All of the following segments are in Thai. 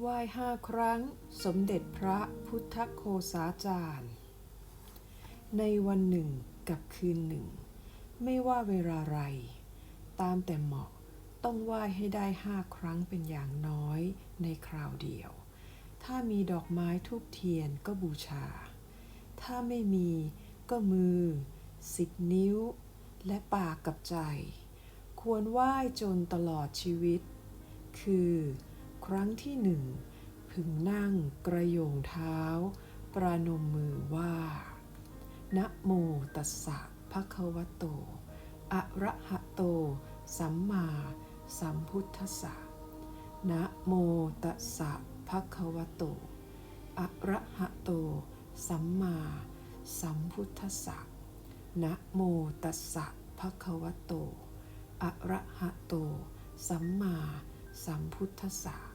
ไหว้ห้าครั้ง สมเด็จพระพุทธโคสาจารย์ ในวันหนึ่งกับคืนหนึ่ง ไม่ว่าเวลาไร ตามแต่เหมาะต้องไหว้ให้ได้ห้าครั้งเป็นอย่างน้อยในคราวเดียว ถ้ามีดอกไม้ทูบเทียนก็บูชา ถ้าไม่มีก็มือ สิบนิ้ว และปากกับใจ ควรไหว้จนตลอดชีวิต คือ ครั้งที่หนึ่ง พึงนั่งกระโยงเท้า ประนมมือว่า นะโมตัสสะภะคะวะโต อะระหะโต สัมมาสัมพุทธัสสะ นะโมตัสสะภะคะวะโต อะระหะโต สัมมาสัมพุทธัสสะ นะโมตัสสะภะคะวะโต อะระหะโต สัมมาสัมพุทธัสสะ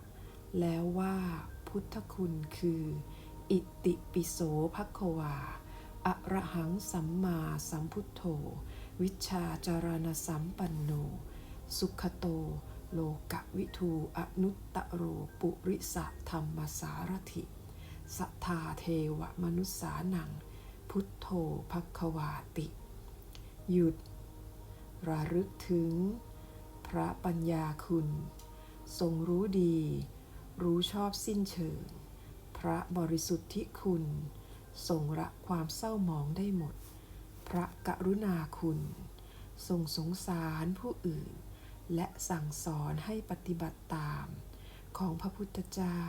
แล้วว่าพุทธคุณคือ อิติปิโสภควาอะระหังสัมมาสัมพุทโธ วิชาจารณสัมปันโน สุขโต โลกวิทูอนุตตะโรปุริสะธรรมสารถิสัทธาเทวมนุษสานัง พุทโธภควาติ หยุด ระลึกถึง พระปัญญาคุณ ทรงรู้ดี รู้ชอบสิ้นเชิง พระบริสุทธิคุณทรงละความเศร้าหมองได้หมด พระกรุณาคุณทรงสงสารผู้อื่น และสั่งสอนให้ปฏิบัติตามของพระพุทธเจ้า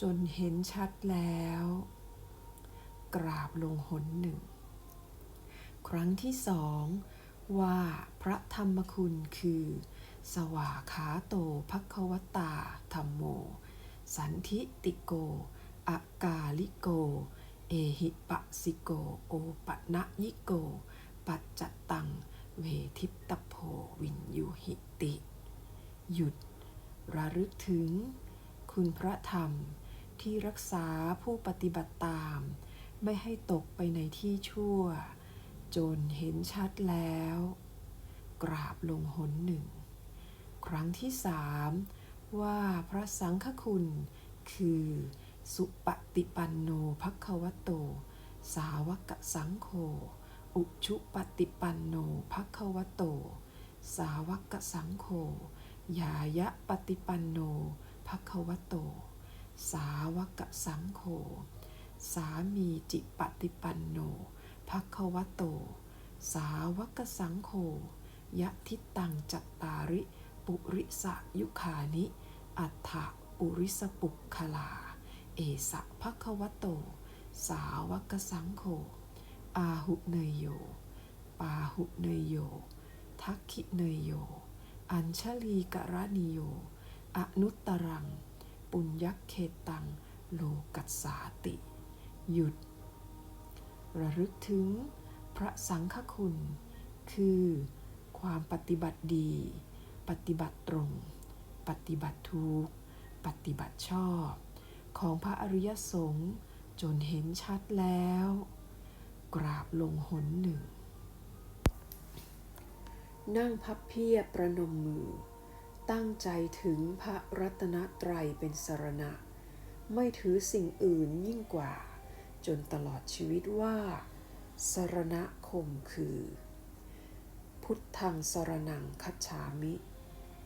จนเห็นชัดแล้ว กราบลงหนหนึ่ง ครั้งที่สองว่าพระธรรมคุณคือ สวาขาโตภควตาธรรมโม สันทิติโก อากาลิโก เอหิปะสิโก โอปะนะยิโก ปัจจตัง เวทิตโพวินยูหิติ หยุด ระลึกถึง คุณพระธรรมที่รักษาผู้ปฏิบัติตาม ไม่ให้ตกไปในที่ชั่ว จนเห็นชัดแล้ว กราบลงหนหนึ่ง ครั้งที่สามว่าพระสังฆคุณคือ สุปฏิปันโนภควโต สาวกสังโฆอุชุปฏิปันโนภควโต สาวกสังโฆยายะปฏิปันโนภควโต สาวกสังโฆสามีจิปฏิปันโนภควโต สาวกสังโฆยะทิตังจัตตาริ ปุริสะยุคานิ อัฏฐปุริสปุกคลา เอสะภควโต สาวกสังโฆอาหุเนยโย ปาหุเนยโย ทักขิเนยโย อัญชลีกรณิโย อนุตตรัง ปุญญเขตัง โลกัสสาติ หยุด ระลึกถึงพระสังฆคุณ คือความปฏิบัติดี ฏิบัติตรง ปฏิบัติถูก ปฏิบัติชอบ ของพระอริยสงฆ์จนเห็นชัดแล้ว กราบลงหนหนึ่ง นั่งพับเพียบประนมมือ ตั้งใจถึงพระรัตนตรัยเป็นสรณะ ไม่ถือสิ่งอื่นยิ่งกว่า จนตลอดชีวิตว่า สรณคมคือ พุทธังสรนังคัจฉามิ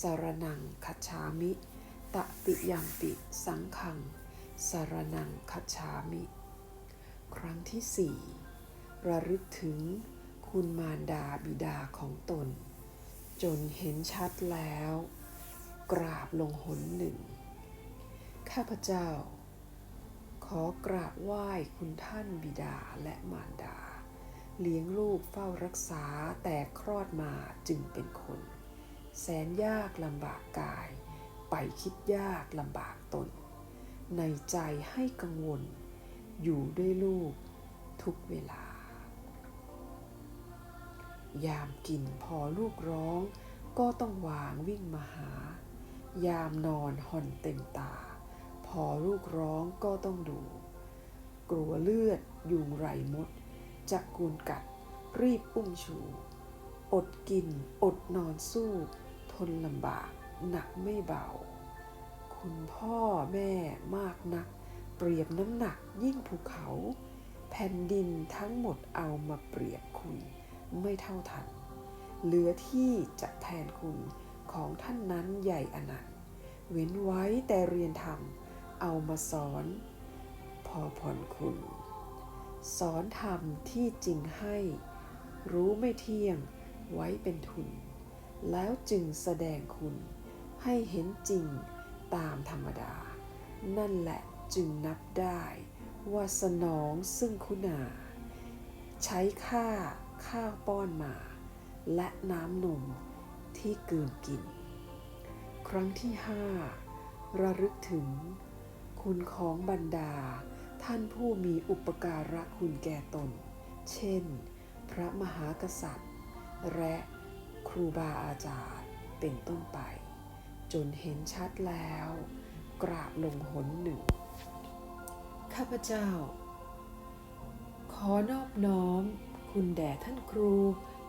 สารนังคัจฉามิตติยามปิสังฆัง สารนังคัจฉามิ ครั้งที่สี่ระลึกถึงคุณมารดาบิดาของตน จนเห็นชัดแล้ว กราบลงหนหนึ่ง ข้าพเจ้า ขอกราบไหว้คุณท่านบิดาและมารดา เลี้ยงลูกเฝ้ารักษาแต่คลอดมาจึงเป็นคน แสนยากลำบากกาย ไปคิดยากลำบากตน ในใจให้กังวล อยู่ด้วยลูกทุกเวลา ยามกินพอลูกร้อง ก็ต้องวางวิ่งมาหา ยามนอนห่อนเต็มตา พอลูกร้องก็ต้องดู กลัวเลือดยุงไรมดจะกูนกัดรีบอุ้มชู อดกิน อดนอนสู้ ทนลำบาก หนักไม่เบา คุณพ่อแม่มากนัก เปรียบน้ำหนักยิ่งภูเขา แผ่นดินทั้งหมดเอามาเปรียบคุณไม่เท่าทัน เหลือที่จะแทนคุณของท่านนั้นใหญ่อนันต์เว้นไว้แต่เรียนธรรม เอามาสอน พอผ่อนคุณ สอนธรรมที่จริงให้ รู้ไม่เที่ยง ไว้เป็นทุน แล้วจึงแสดงคุณให้เห็นจริงตามธรรมดา นั่นแหละจึงนับได้ว่าสนองซึ่งคุณา ใช้ค่าข้าวป้อนมา และน้ำนมที่เกินกิน ครั้งที่ห้าระลึกถึง คุณของบรรดา ท่านผู้มีอุปการะคุณแก่ตน เช่น พระมหากษัตริย์ และครูบาอาจารย์เป็นต้นไป จนเห็นชัดแล้ว กราบลงหนหนึ่ง ข้าพเจ้า ขอนอบน้อมคุณแด่ท่านครู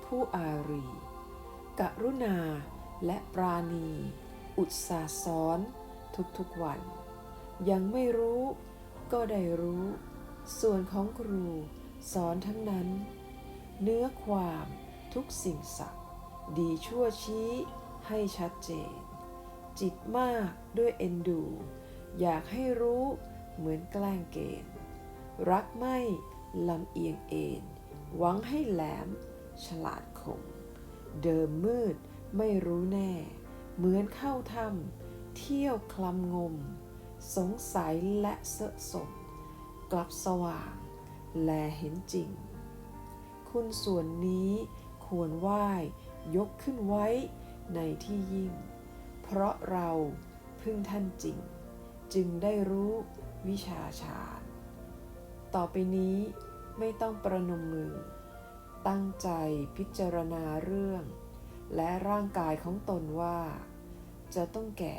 ผู้อารีกรุณาและปราณี อุตสาสอนทุกๆวัน ยังไม่รู้ก็ได้รู้ ส่วนของครูสอนทั้งนั้น เนื้อความ ทุกสิ่งสักดีชั่วชี้ให้ชัดเจน จิตมากด้วยเอ็นดู อยากให้รู้เหมือนแกล้งเกณฑ์ รักไม่ลำเอียงเอ็นหวังให้แหลม ฉลาดคม เดิมมืดไม่รู้แน่ เหมือนเข้าถ้ำเที่ยวคลำงม สงสัยและเสะสม กลับสว่าง แลเห็นจริง คุณส่วนนี้ ควรไหว้ยกขึ้นไว้ในที่ยิ่ง เพราะเราพึ่งท่านจริง จึงได้รู้วิชาชาญต่อไปนี้ไม่ต้องประนมมือ ตั้งใจพิจารณาเรื่อง และร่างกายของตนว่า จะต้องแก่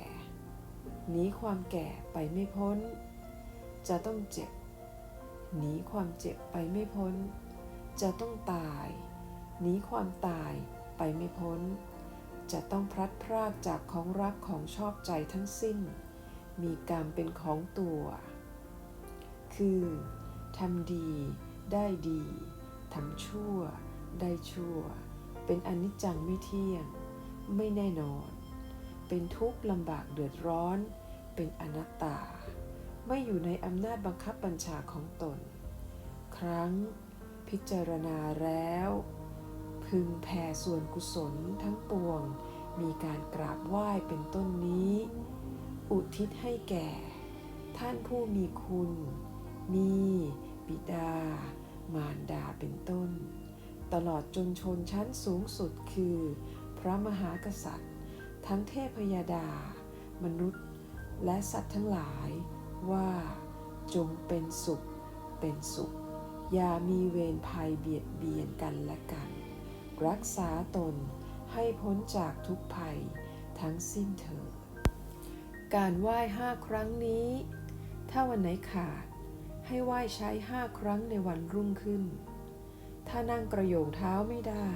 หนีความแก่ไปไม่พ้น จะต้องเจ็บหนีความเจ็บไปไม่พ้น จะต้องตาย หนีความตายไปไม่พ้น จะต้องพลัดพรากจากของรักของชอบใจทั้งสิ้น มีกรรมเป็นของตัว คือทำดีได้ดีทำชั่ว ได้ชั่ว เป็นอนิจจังไม่เที่ยง ไม่แน่นอน เป็นทุกข์ลำบากเดือดร้อน เป็นอนัตตา ไม่อยู่ในอำนาจบังคับบัญชาของตน ครั้งพิจารณาแล้ว พึงแผ่ส่วนกุศลทั้งปวง มีการกราบไหว้เป็นต้นนี้ อุทิศให้แก่ ท่านผู้มีคุณ มีบิดา มารดาเป็นต้น ตลอดจนชนชั้นสูงสุดคือ พระมหากษัตริย์ ทั้งเทพยดา มนุษย์ และสัตว์ทั้งหลายว่าจงเป็นสุขเป็นสุข อย่ามีเวรภัยเบียดเบียนกันและกัน รักษาตนให้พ้นจากทุกภัยทั้งสิ้นเถิด การไหว้ห้าครั้งนี้ ถ้าวันไหนขาดให้ไหว้ใช้ห้าครั้งในวันรุ่งขึ้น ถ้านั่งกระโยงเท้าไม่ได้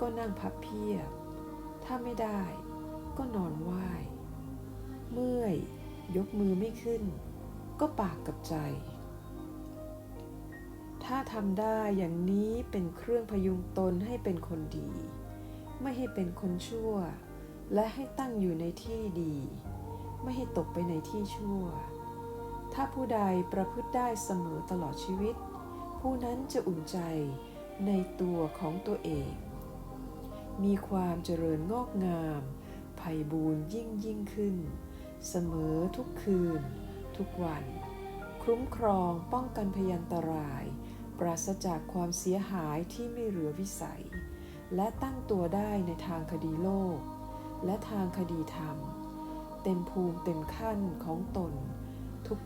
ก็นั่งพับเพียบ ถ้าไม่ได้ก็นอนไหว้ เมื่อยยกมือไม่ขึ้น ก็ปากกับใจ ถ้าทำได้อย่างนี้เป็นเครื่องพยุงตนให้เป็นคนดี ไม่ให้เป็นคนชั่ว และให้ตั้งอยู่ในที่ดี ไม่ให้ตกไปในที่ชั่ว ถ้าผู้ใดประพฤติได้เสมอตลอดชีวิต ผู้นั้นจะอุ่นใจในตัวของตัวเอง มีความเจริญงอกงามไพ่บูรย์ยิ่งยิ่งขึ้น เสมอทุกคืน ทุกวัน คุ้มครองป้องกันพยันตราย ปราศจากความเสียหายที่ไม่เหลือวิสัย และตั้งตัวได้ในทางคดีโลก และทางคดีธรรม เต็มภูมิเต็มขั้นของตน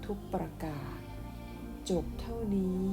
ทุกๆประกาศ จบเท่านี้